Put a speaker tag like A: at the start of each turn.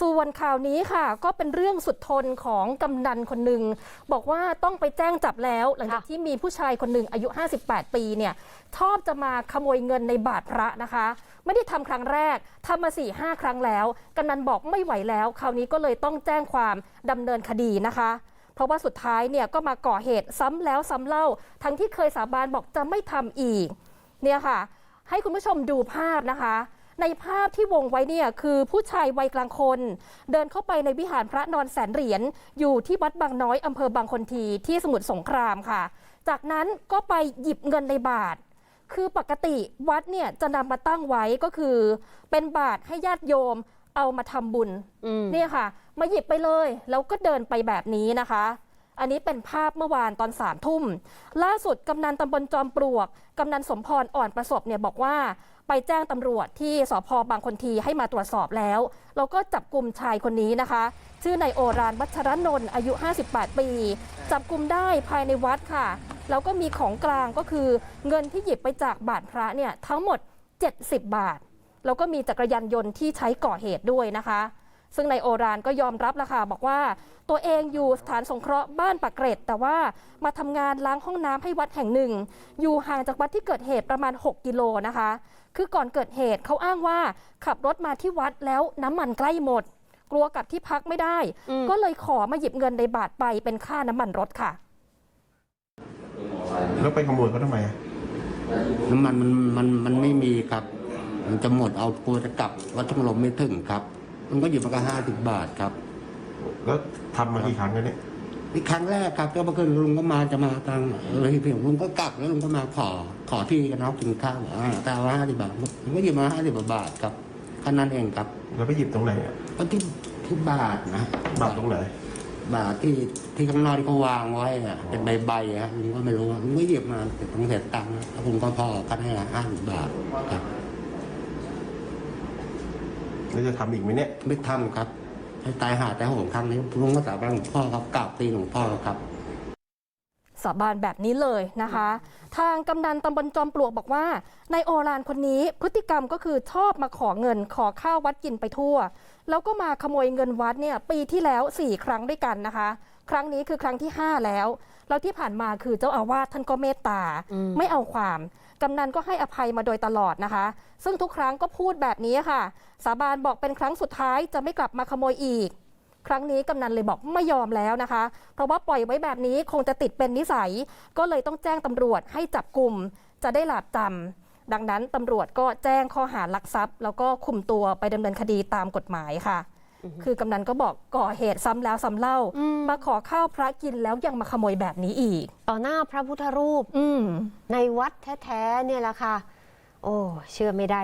A: ส่วนข่าวนี้ค่ะ ก็เป็นเรื่องสุดทนของกำนันคนหนึ่งบอกว่าต้องไปแจ้งจับแล้ว หลังจาก
B: ค่ะ
A: ที่มีผู้ชายคนหนึ่งอายุ 58 ปีเนี่ยชอบจะมาขโมยเงินในบาทพระนะคะ ไม่ได้ทำครั้งแรกทำมา4ี่ห้าครั้งแล้วกำนันบอกไม่ไหวแล้ว คราวนี้ก็เลยต้องแจ้งความดำเนินคดีนะคะเพราะว่าสุดท้ายเนี่ยก็มาก่อเหตุซ้ำแล้วซ้ำเล่า ทั้งที่เคยสาบานบอกจะไม่ทำอีก เนี่ยค่ะ ให้คุณผู้ชมดูภาพนะคะ ในภาพที่วงไว้เนี่ยคือผู้ชายวัยกลางคน เดินเข้าไปในวิหารพระนอนแสนเหรียญอยู่ที่วัดบางน้อยอำเภอบางคนทีที่สมุทรสงครามค่ะ จากนั้นก็ไปหยิบเงินในบาทคือปกติวัดเนี่ยจะนำมาตั้งไว้ก็คือ เป็นบาทให้ญาติโยมเอามาทำบุญ
B: อืม
A: เนี่ยค่ะ มาหยิบไปเลย แล้วก็เดินไปแบบนี้นะคะ อันนี้เป็นภาพเมื่อวานตอนสามทุ่ม ล่าสุดกำนันตำบลจอมปลวกกำนันสมพรอ่อนประสบเนี่ยบอกว่าไปแจ้งตำรวจที่สพบางคนทีให้มาตรวจสอบแล้วแล้วก็จับกลุ่มชายคนนี้นะคะ ชื่อนายโอรานวัชรนนท์อายุ 58 ปี จับกลุ่มได้ภายในวัดค่ะ แล้วก็มีของกลางก็คือเงินที่หยิบไปจากบาทพระเนี่ยทั้งหมด 70 บาท แล้วก็มีจักรยานยนต์ที่ใช้ก่อเหตุด้วยนะคะ ซึ่งนายโอรานก็ยอมรับแล้วค่ะบอกว่า ตัวเองอยู่สถานสงเคราะห์บ้านปากเกร็ดแต่ว่ามาทำงานล้างห้องน้ำให้วัดแห่งหนึ่ง อยู่ห่างจากวัดที่เกิดเหตุประมาณ 6 กิโลนะคะ คือก่อนเกิดเหตุเขาอ้างว่าขับรถมาที่วัดแล้วน้ำมันใกล้หมด กลัวกลับที่พักไม่ได้
B: อืม
A: ก็เลยขอมาหยิบเงินในบาทไปเป็นค่าน้ำมันรถค่ะ
C: แล้วไปขโมยเขาทำไมอะ
D: น้ำมันมันมันมันไม่มีครับ มันจะหมดเอากลัวจะกลับวัดช่องลมไม่ถึงครับ มันก็หยิบมาก็ห้าสิบบาทครับ
C: แล้วทำมากี่ครั้งแล้วเนี่ย
D: อีกครั้งแรกครับก็เมื่อคืนลุงก็มาจะมาทางเลยเพียงลุงก็กลับแล้วลุงก็มาขอขอที่กันเอากินข้าวบอกอ่าแต่ว่าห้าสิบบาทลุงก็หยิบมาห้าสิบบาทครับแค่นั้นเองครับ
C: แล้วไปหยิบตรงไหนอะ
D: ก็ที่ที่บาทนะ
C: บาทตรงไหน
D: บาทที่ที่ข้างนอกที่เขาวางไว้อะเป็นใบใบๆอะลุงก็ไม่รู้อะลุงก็หยิบมาแต่ต้องเสียตังค์แล้วผมก็พอกันให้ห้าสิบบาทครับ
C: แล้วจะทำอีกไหมเนี่ย
D: ไม่ทำครับให้ตายหาแต่โหงครั้งนี้ลุงก็สาบานหลวงพ่อครับกราบตีนหลวงพ่อครับ
A: สาบานแบบนี้เลยนะคะ ทางกำนันตำบลจอมปลวกบอกว่านายโอรานคนนี้พฤติกรรมก็คือชอบมาขอเงินขอข้าววัดกินไปทั่ว แล้วก็มาขโมยเงินวัดเนี่ยปีที่แล้ว 4 ครั้งด้วยกันนะคะ ครั้งนี้คือครั้งที่ 5 แล้ว แล้วที่ผ่านมาคือเจ้าอาวาสท่านก็เมตตา
B: อืม
A: ไม่เอาความ กำนันก็ให้อภัยมาโดยตลอดนะคะ ซึ่งทุกครั้งก็พูดแบบนี้ค่ะ สาบานบอกเป็นครั้งสุดท้ายจะไม่กลับมาขโมยอีก ครั้งนี้กำนันเลยบอกไม่ยอมแล้วนะคะ เพราะว่าปล่อยไว้แบบนี้คงจะติดเป็นนิสัย ก็เลยต้องแจ้งตำรวจให้จับกลุ่มจะได้หลาบจำดังนั้นตำรวจก็แจ้งข้อหารักทรัพย์ แล้วก็คุมตัวไปดำเนินคดีตามกฎหมายค่ะ คือกำนันก็บอกก่อเหตุซ้ำแล้วซ้ำเล่า
B: อืม
A: มาขอข้าวพระกินแล้วยังมาขโมยแบบนี้อีก
B: ต่อหน้าพระพุทธรูป
A: อืม
B: ในวัดแท้ๆเนี่ยแหละค่ะ โอ้ เชื่อไม่ได้